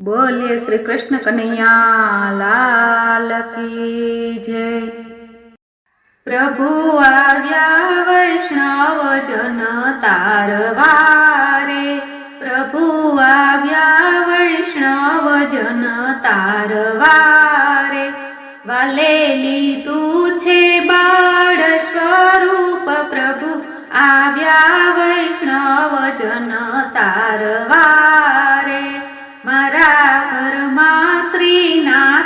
બોલીએ શ્રી કૃષ્ણ કનૈયા, લાલ કી જય. પ્રભુ આવ્યા વૈષ્ણવ જન તારવારે. પ્રભુ આવ્યા વૈષ્ણવ જન તારવારે. વાલે લીધું છે બાળ સ્વરૂપ પ્રભુ. આવ્યા વૈષ્ણવ જન તારવારે.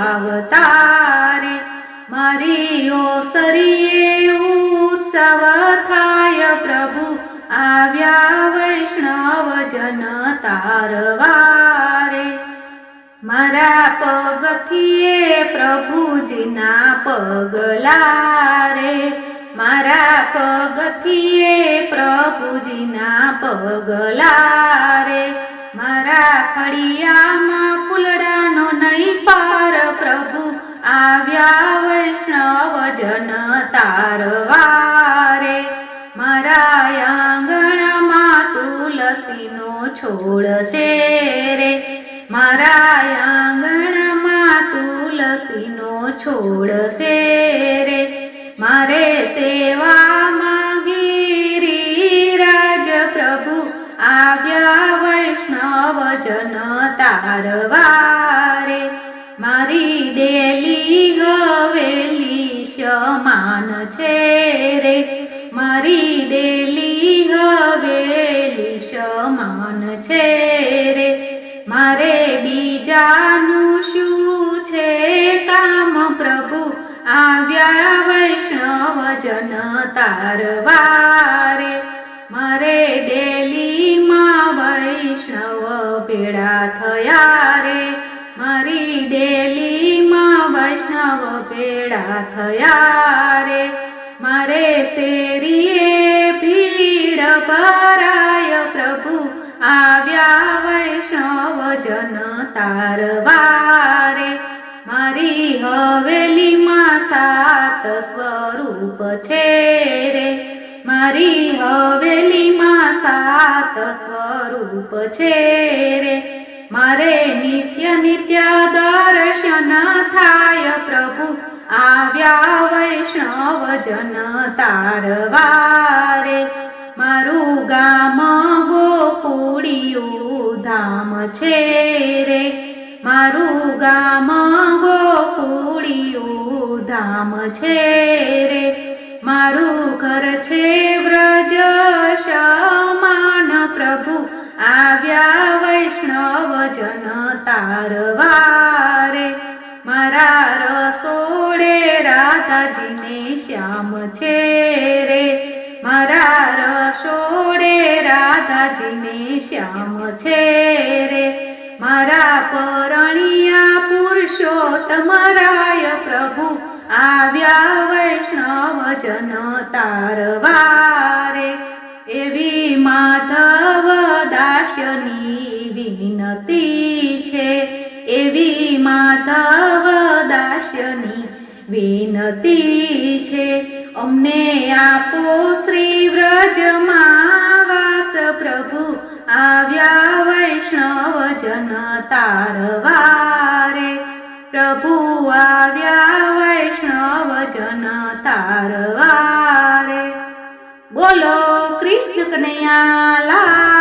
આવતારે મારી ઓસરીએ ઉત્સવ થાય પ્રભુ આવ્યા વૈષ્ણવ જન તારવારે. મારા પગથીએ પ્રભુજીના પગલારે મારા પગથીએ પ્રભુજીના પગલારે મારા ફળિયામાં ફૂલડાનો નહીં પાર તારવારે મારા આંગણામાં તુલસીનો છોડ છે રે. મારા આંગણામાં તુલસીનો છોડ છે રે. મારે સેવામાં ગિરિરાજ પ્રભુ આવ્યા વૈષ્ણવ જન તારવારે સમાન છે રે. મારી ડેલી હવેલી સમાન છે રે. મારે બીજાનું શું છે કામ? પ્રભુ આવ્યા વૈષ્ણવ જન તારવારે. મારે ડેલીમાં વૈષ્ણવ ભેળા થયા વૈષ્ણવ પેડા થયા રે. મારે શેરીએ ભીડ ભરાય પ્રભુ. આવ્યા વૈષ્ણવ જન તારવારે મારી હવેલીમાં સાત સ્વરૂપ છે રે. મારી હવેલીમાં સાત સ્વરૂપ છે રે. મારે નિત્ય નિત્ય દર્શન થાય પ્રભુ. આવ્યા વૈષ્ણવ જન તારવારે. મારું ગામ ગોકુડિયું ધામ છે રે. મારું ગામ ગોકુડિયું ધામ છે રે. મારું ઘર છે વ્રજ શમાન પ્રભુ. આવ્યા વૈષ્ણવ જન તારવારે. મારા રસોડે રાધાજીને શ્યામ છે રે. મારા રસોડે રાધાજીને શ્યામ છે રે. મારા પરણિયા પુરુષોત્તમ રાય પ્રભુ આવ્યા વૈષ્ણવ જન તારવારે દાસની વિનતી છે. એવી માધવ દાસની વિનતી છે. અમને આપો શ્રી વ્રજમાં પ્રભુ. આવ્યા વૈષ્ણવ જન તારવારે. પ્રભુ આવ્યા વૈષ્ણવ જન તારવારે. બોલો કૃષ્ણ કનૈયા